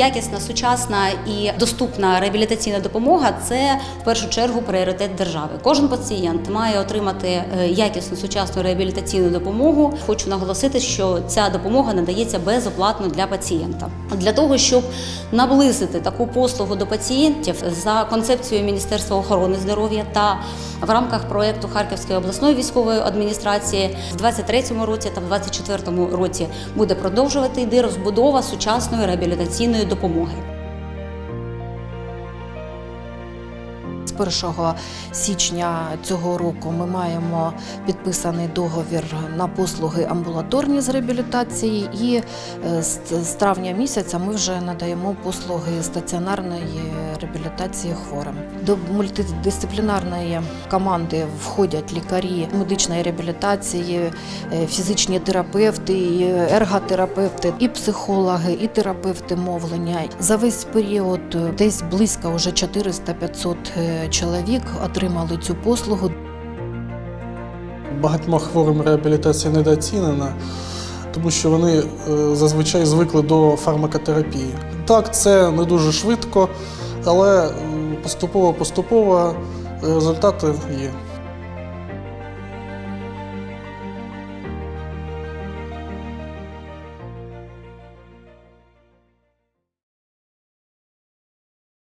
якісна, сучасна і доступна реабілітаційна допомога це в першу чергу пріоритет держави. Кожен пацієнт має отримати е, якісну сучасну реабілітаційну допомогу. Хочу наголосити, що ця допомога надається безоплатно для пацієнта. Для того щоб наблизити таку послугу до пацієнтів за концепцією Міністерства охорони здоров'я та в рамках проекту Харківської обласної військової адміністрації в 23-му році та в 24-му році буде продовжувати йти розбудова сучасної реабілітаційної допомоги. 1 січня цього року ми маємо підписаний договір на послуги амбулаторні з реабілітації, і е, з травня місяця ми вже надаємо послуги стаціонарної реабілітації хворим. До мультидисциплінарної команди входять лікарі медичної реабілітації, е, фізичні терапевти, і ерготерапевти, і психологи, і терапевти мовлення. За весь період десь близько вже 400-500 е, чоловік отримали цю послугу. Багатьма хворим реабілітація недооцінена, тому що вони е, зазвичай звикли до фармакотерапії. Так, це не дуже швидко, але поступово-поступово результати є.